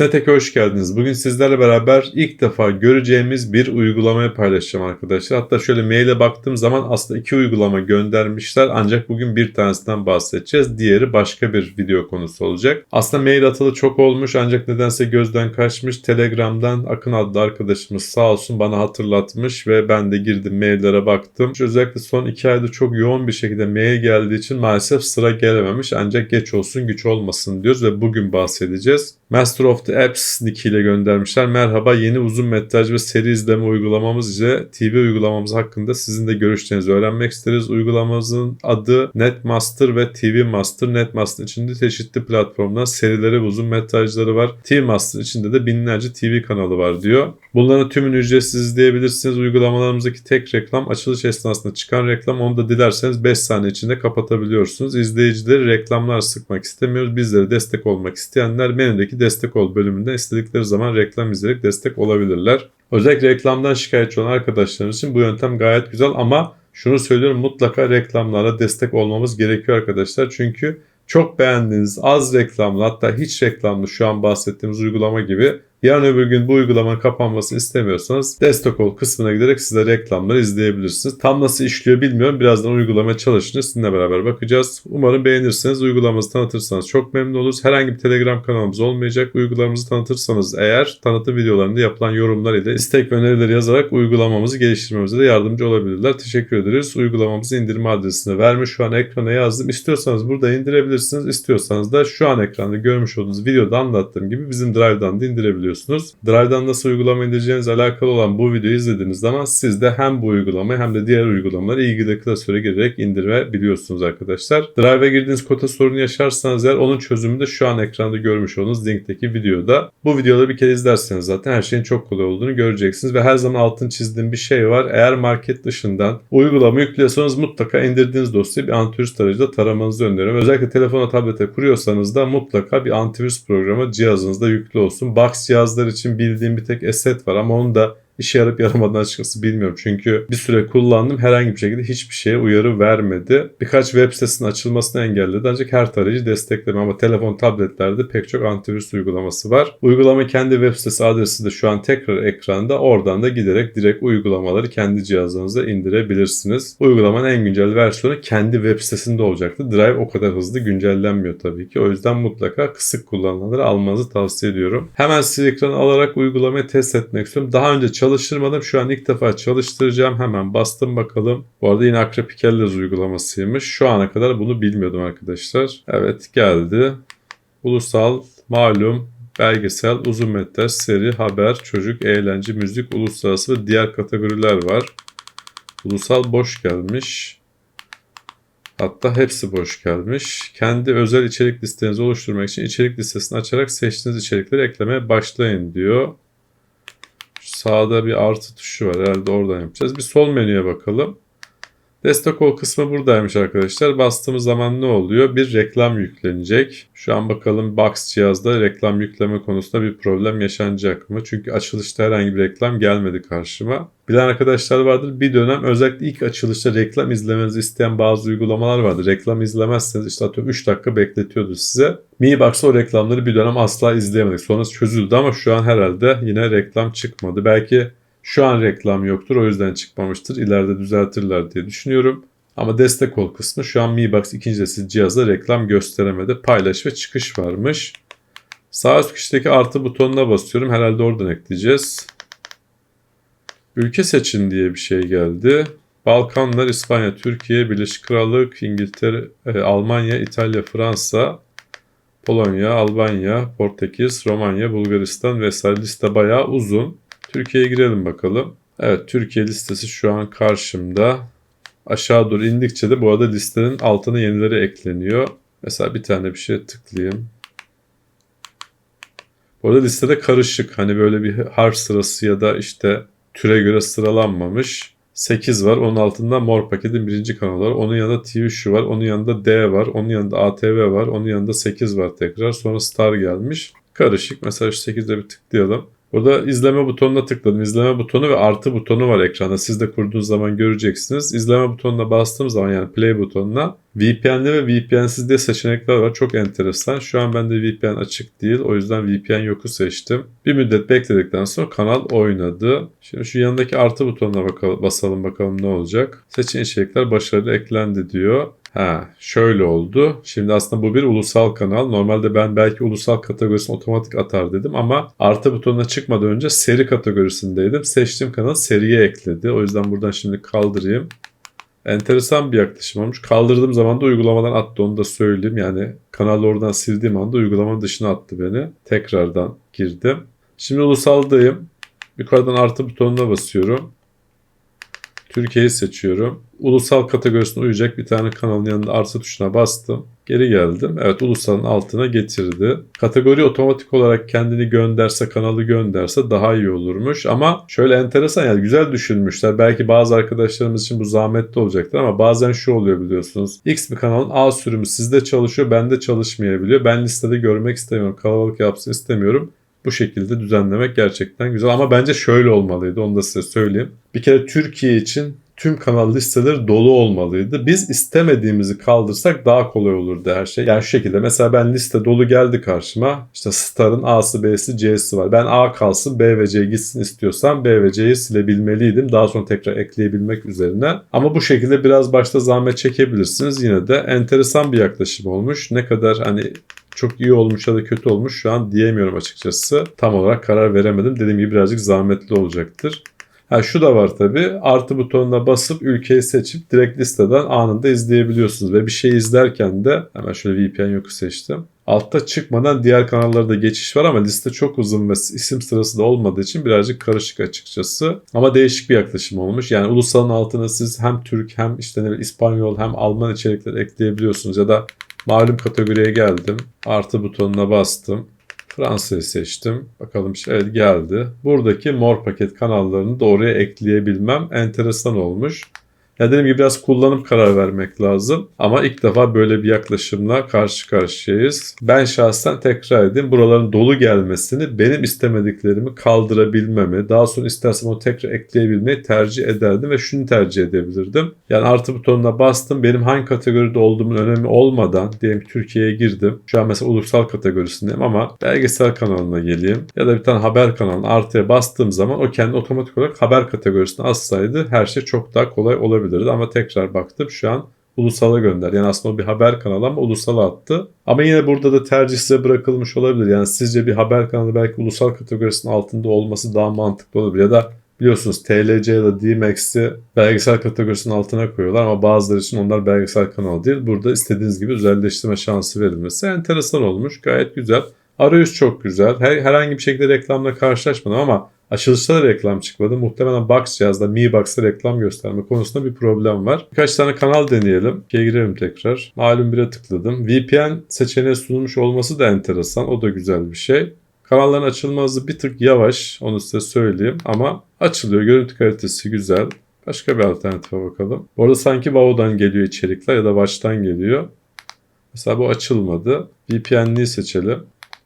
Snatek'e hoş geldiniz. Bugün sizlerle beraber ilk defa göreceğimiz bir uygulamayı paylaşacağım arkadaşlar. Hatta şöyle maile baktığım zaman aslında iki uygulama göndermişler ancak bugün bir tanesinden bahsedeceğiz. Diğeri başka bir video konusu olacak. Aslında mail atalı çok olmuş ancak nedense gözden kaçmış. Telegram'dan Akın adlı arkadaşımız sağ olsun bana hatırlatmış ve ben de girdim maillere baktım. Özellikle son iki ayda çok yoğun bir şekilde mail geldiği için maalesef sıra gelememiş ancak geç olsun güç olmasın diyoruz ve bugün bahsedeceğiz. Master of Apps nick ile göndermişler. Merhaba yeni uzun metraj ve seri izleme uygulamamız ile TV uygulamamız hakkında sizin de görüşlerinizi öğrenmek isteriz. Uygulamamızın adı Netmaster ve TV Master. Netmaster içinde çeşitli platformdan serileri ve uzun metrajları var. TV Master içinde de binlerce TV kanalı var diyor. Bunların tümünü ücretsiz izleyebilirsiniz. Uygulamalarımızdaki tek reklam açılış esnasında çıkan reklam. Onu da dilerseniz 5 saniye içinde kapatabiliyorsunuz. İzleyicileri reklamlar sıkmak istemiyoruz. Bizlere destek olmak isteyenler menüdeki destek ol bölümünde istedikleri zaman reklam izleyerek destek olabilirler. Özellikle reklamdan şikayetçi olan arkadaşlarımız için bu yöntem gayet güzel ama şunu söylüyorum mutlaka reklamlara destek olmamız gerekiyor arkadaşlar. Çünkü çok beğendiğiniz az reklamlı hatta hiç reklamlı şu an bahsettiğimiz uygulama gibi Yarın öbür gün bu uygulamanın kapanmasını istemiyorsanız destek ol kısmına giderek size reklamları izleyebilirsiniz. Tam nasıl işliyor bilmiyorum. Birazdan uygulamaya çalışınca sizinle beraber bakacağız. Umarım beğenirseniz uygulamamızı tanıtırsanız çok memnun oluruz. Herhangi bir Telegram kanalımız olmayacak. Uygulamamızı tanıtırsanız eğer tanıtım videolarında yapılan yorumlar ile istek ve önerileri yazarak uygulamamızı geliştirmemize de yardımcı olabilirler. Teşekkür ederiz. Uygulamamızı indirme adresini vermiş. Şu an ekrana yazdım. İstiyorsanız burada indirebilirsiniz. İstiyorsanız da şu an ekranda görmüş olduğunuz videoda anlattığım gibi bizim Drive'dan da indirebilirsiniz yapabiliyorsunuz. Drive'dan nasıl uygulama indireceğinizle alakalı olan bu videoyu izlediğiniz zaman siz de hem bu uygulamayı hem de diğer uygulamaları ilgili klasöre girerek indirebiliyorsunuz arkadaşlar. Drive'a girdiğiniz kota sorunu yaşarsanız eğer onun çözümü de şu an ekranda görmüş olduğunuz linkteki videoda. Bu videoda bir kere izlerseniz zaten her şeyin çok kolay olduğunu göreceksiniz ve her zaman altın çizdiğim bir şey var. Eğer market dışından uygulama yüklüyorsanız mutlaka indirdiğiniz dosyayı bir antivirüs tarayıcıda taramanızı öneriyorum. Özellikle telefona tablete kuruyorsanız da mutlaka bir antivirüs programı cihazınızda yüklü olsun. Box cihaz cihazlar için bildiğim bir tek Asset var ama onu da işe yarıp yaramadığını açıkçası bilmiyorum. Çünkü bir süre kullandım herhangi bir şekilde hiçbir şeye uyarı vermedi. Birkaç web sitesinin açılmasını engelledi ancak her tarayıcı desteklemiyor ama telefon tabletlerde pek çok antivirüs uygulaması var. Uygulama kendi web sitesi adresi de şu an tekrar ekranda. Oradan da giderek direkt uygulamaları kendi cihazınıza indirebilirsiniz. Uygulamanın en güncel versiyonu kendi web sitesinde olacaktı. Drive o kadar hızlı güncellenmiyor tabii ki. O yüzden mutlaka kısık kullanılanları almanızı tavsiye ediyorum. Hemen size ekranı alarak uygulamayı test etmek istiyorum. Daha önce çalış çalıştırmadım. Şu an ilk defa çalıştıracağım. Hemen bastım bakalım. Bu arada yine Akrep uygulamasıymış. Şu ana kadar bunu bilmiyordum arkadaşlar. Evet geldi. Ulusal, malum, belgesel, uzun metraj, seri, haber, çocuk, eğlence, müzik, uluslararası ve diğer kategoriler var. Ulusal boş gelmiş. Hatta hepsi boş gelmiş. Kendi özel içerik listenizi oluşturmak için içerik listesini açarak seçtiğiniz içerikleri eklemeye başlayın diyor. Sağda bir artı tuşu var. Herhalde oradan yapacağız. Bir sol menüye bakalım. Destek ol kısmı buradaymış arkadaşlar. Bastığımız zaman ne oluyor? Bir reklam yüklenecek. Şu an bakalım Box cihazda reklam yükleme konusunda bir problem yaşanacak mı? Çünkü açılışta herhangi bir reklam gelmedi karşıma. Bilen arkadaşlar vardır. Bir dönem özellikle ilk açılışta reklam izlemenizi isteyen bazı uygulamalar vardı. Reklam izlemezseniz işte atıyorum 3 dakika bekletiyordu size. Mi Box'ta o reklamları bir dönem asla izleyemedik. Sonra çözüldü ama şu an herhalde yine reklam çıkmadı. Belki şu an reklam yoktur o yüzden çıkmamıştır. İleride düzeltirler diye düşünüyorum. Ama destek ol kısmı şu an Mi Box ikinci nesil cihazda reklam gösteremedi. Paylaş ve çıkış varmış. Sağ üst köşedeki artı butonuna basıyorum. Herhalde oradan ekleyeceğiz. Ülke seçin diye bir şey geldi. Balkanlar, İspanya, Türkiye, Birleşik Krallık, İngiltere, e, Almanya, İtalya, Fransa, Polonya, Albanya, Portekiz, Romanya, Bulgaristan vesaire liste bayağı uzun. Türkiye'ye girelim bakalım. Evet Türkiye listesi şu an karşımda. Aşağı doğru indikçe de bu arada listenin altına yenileri ekleniyor. Mesela bir tane bir şey tıklayayım. Bu arada listede karışık. Hani böyle bir harf sırası ya da işte türe göre sıralanmamış. 8 var. Onun altında mor paketin birinci kanalı var. Onun yanında TV şu var. Onun yanında D var. Onun yanında ATV var. Onun yanında 8 var tekrar. Sonra Star gelmiş. Karışık. Mesela şu 8'de bir tıklayalım. Burada izleme butonuna tıkladım. İzleme butonu ve artı butonu var ekranda. Siz de kurduğunuz zaman göreceksiniz. İzleme butonuna bastığım zaman yani play butonuna VPN'li ve VPN'siz diye seçenekler var. Çok enteresan. Şu an bende VPN açık değil. O yüzden VPN yoku seçtim. Bir müddet bekledikten sonra kanal oynadı. Şimdi şu yanındaki artı butonuna bakalım, basalım bakalım ne olacak. Seçen içerikler başarılı eklendi diyor. Ha, şöyle oldu. Şimdi aslında bu bir ulusal kanal. Normalde ben belki ulusal kategorisini otomatik atar dedim ama artı butonuna çıkmadan önce seri kategorisindeydim. Seçtiğim kanal seriye ekledi. O yüzden buradan şimdi kaldırayım. Enteresan bir yaklaşım olmuş. Kaldırdığım zaman da uygulamadan attı onu da söyleyeyim. Yani kanalı oradan sildiğim anda uygulamanın dışına attı beni. Tekrardan girdim. Şimdi ulusaldayım. Yukarıdan artı butonuna basıyorum. Türkiye'yi seçiyorum. Ulusal kategorisine uyacak bir tane kanalın yanında artı tuşuna bastım. Geri geldim. Evet ulusalın altına getirdi. Kategori otomatik olarak kendini gönderse, kanalı gönderse daha iyi olurmuş. Ama şöyle enteresan yani güzel düşünmüşler. Belki bazı arkadaşlarımız için bu zahmetli olacaktır ama bazen şu oluyor biliyorsunuz. X bir kanalın A sürümü sizde çalışıyor, bende çalışmayabiliyor. Ben listede görmek istemiyorum, kalabalık yapsın istemiyorum bu şekilde düzenlemek gerçekten güzel. Ama bence şöyle olmalıydı onu da size söyleyeyim. Bir kere Türkiye için tüm kanal listeleri dolu olmalıydı. Biz istemediğimizi kaldırsak daha kolay olurdu her şey. Yani şu şekilde mesela ben liste dolu geldi karşıma. İşte Star'ın A'sı, B'si, C'si var. Ben A kalsın, B ve C gitsin istiyorsam B ve C'yi silebilmeliydim. Daha sonra tekrar ekleyebilmek üzerine. Ama bu şekilde biraz başta zahmet çekebilirsiniz. Yine de enteresan bir yaklaşım olmuş. Ne kadar hani çok iyi olmuş ya da kötü olmuş şu an diyemiyorum açıkçası. Tam olarak karar veremedim. Dediğim gibi birazcık zahmetli olacaktır. Ha şu da var tabi artı butonuna basıp ülkeyi seçip direkt listeden anında izleyebiliyorsunuz ve bir şey izlerken de hemen şöyle VPN yoku seçtim. Altta çıkmadan diğer kanallarda geçiş var ama liste çok uzun ve isim sırası da olmadığı için birazcık karışık açıkçası. Ama değişik bir yaklaşım olmuş. Yani ulusalın altına siz hem Türk hem işte ne İspanyol hem Alman içerikler ekleyebiliyorsunuz ya da malum kategoriye geldim. Artı butonuna bastım. Fransa'yı seçtim. Bakalım evet geldi. Buradaki mor paket kanallarını da oraya ekleyebilmem enteresan olmuş. Ya dediğim gibi biraz kullanıp karar vermek lazım. Ama ilk defa böyle bir yaklaşımla karşı karşıyayız. Ben şahsen tekrar edeyim buraların dolu gelmesini benim istemediklerimi kaldırabilmemi, daha sonra istersem onu tekrar ekleyebilmeyi tercih ederdim ve şunu tercih edebilirdim. Yani artı butonuna bastım. Benim hangi kategoride olduğumun önemi olmadan diyelim ki Türkiye'ye girdim. Şu an mesela ulusal kategorisindeyim ama belgesel kanalına geleyim ya da bir tane haber kanalına artıya bastığım zaman o kendi otomatik olarak haber kategorisine assaydı her şey çok daha kolay olabilir olabilirdi ama tekrar baktım şu an ulusala gönder. Yani aslında o bir haber kanalı ama ulusala attı. Ama yine burada da tercih size bırakılmış olabilir. Yani sizce bir haber kanalı belki ulusal kategorisinin altında olması daha mantıklı olabilir. Ya da biliyorsunuz TLC ya da DMAX'i belgesel kategorisinin altına koyuyorlar ama bazıları için onlar belgesel kanal değil. Burada istediğiniz gibi özelleştirme şansı verilmesi enteresan olmuş. Gayet güzel. Arayüz çok güzel. Her, herhangi bir şekilde reklamla karşılaşmadım ama Açılışta da reklam çıkmadı. Muhtemelen Box cihazda Mi Box'a reklam gösterme konusunda bir problem var. Birkaç tane kanal deneyelim. G'ye girelim tekrar. Malum bire tıkladım. VPN seçeneği sunulmuş olması da enteresan. O da güzel bir şey. Kanalların açılma bir tık yavaş. Onu size söyleyeyim. Ama açılıyor. Görüntü kalitesi güzel. Başka bir alternatife bakalım. Bu arada sanki Wow'dan geliyor içerikler ya da Watch'tan geliyor. Mesela bu açılmadı. VPN'liği seçelim.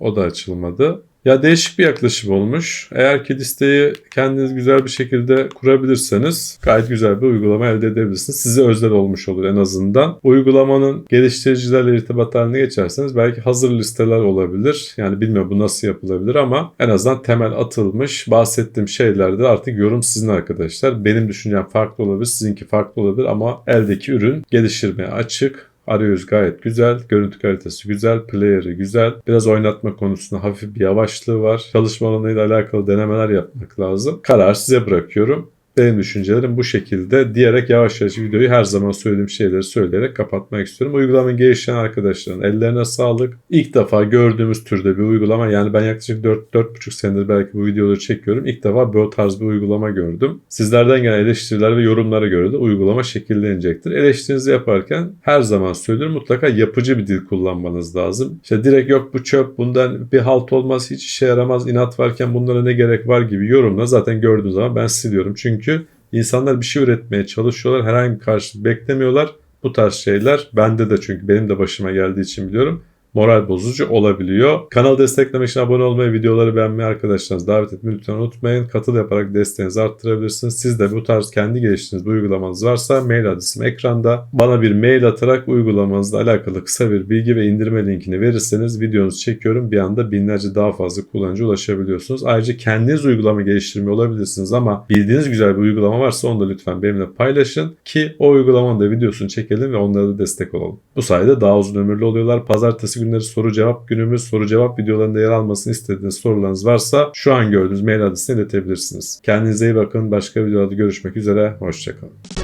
O da açılmadı. Ya değişik bir yaklaşım olmuş. Eğer ki listeyi kendiniz güzel bir şekilde kurabilirseniz gayet güzel bir uygulama elde edebilirsiniz. Size özel olmuş olur en azından. Uygulamanın geliştiricilerle irtibat haline geçerseniz belki hazır listeler olabilir. Yani bilmiyorum bu nasıl yapılabilir ama en azından temel atılmış. Bahsettiğim şeylerde artık yorum sizin arkadaşlar. Benim düşüncem farklı olabilir, sizinki farklı olabilir ama eldeki ürün geliştirmeye açık. Arayüz gayet güzel. Görüntü kalitesi güzel. Player'ı güzel. Biraz oynatma konusunda hafif bir yavaşlığı var. Çalışma alanıyla alakalı denemeler yapmak lazım. Karar size bırakıyorum. Benim düşüncelerim bu şekilde diyerek yavaş yavaş videoyu her zaman söylediğim şeyleri söyleyerek kapatmak istiyorum. Uygulamayı geliştiren arkadaşların ellerine sağlık. İlk defa gördüğümüz türde bir uygulama. Yani ben yaklaşık 4-4,5 senedir belki bu videoları çekiyorum. İlk defa böyle tarz bir uygulama gördüm. Sizlerden gelen eleştiriler ve yorumlara göre de uygulama şekillenecektir. Eleştirinizi yaparken her zaman söylüyorum mutlaka yapıcı bir dil kullanmanız lazım. İşte direkt yok bu çöp bundan bir halt olmaz hiç işe yaramaz inat varken bunlara ne gerek var gibi yorumla zaten gördüğünüz zaman ben siliyorum. Çünkü çünkü insanlar bir şey üretmeye çalışıyorlar. Herhangi bir karşılık beklemiyorlar. Bu tarz şeyler bende de çünkü benim de başıma geldiği için biliyorum. Moral bozucu olabiliyor. Kanalı desteklemek için abone olmayı, videoları beğenmeyi arkadaşlarınızı davet etmeyi lütfen unutmayın. Katıl yaparak desteğinizi arttırabilirsiniz. Siz de bu tarz kendi geliştirdiğiniz bir uygulamanız varsa mail adresim ekranda. Bana bir mail atarak uygulamanızla alakalı kısa bir bilgi ve indirme linkini verirseniz videonuzu çekiyorum. Bir anda binlerce daha fazla kullanıcı ulaşabiliyorsunuz. Ayrıca kendiniz uygulama geliştirmiyor olabilirsiniz ama bildiğiniz güzel bir uygulama varsa onu da lütfen benimle paylaşın ki o uygulamanın da videosunu çekelim ve onlara da destek olalım. Bu sayede daha uzun ömürlü oluyorlar. Pazartesi günleri soru cevap günümüz. Soru cevap videolarında yer almasını istediğiniz sorularınız varsa şu an gördüğünüz mail adresine iletebilirsiniz. Kendinize iyi bakın. Başka videolarda görüşmek üzere. Hoşçakalın.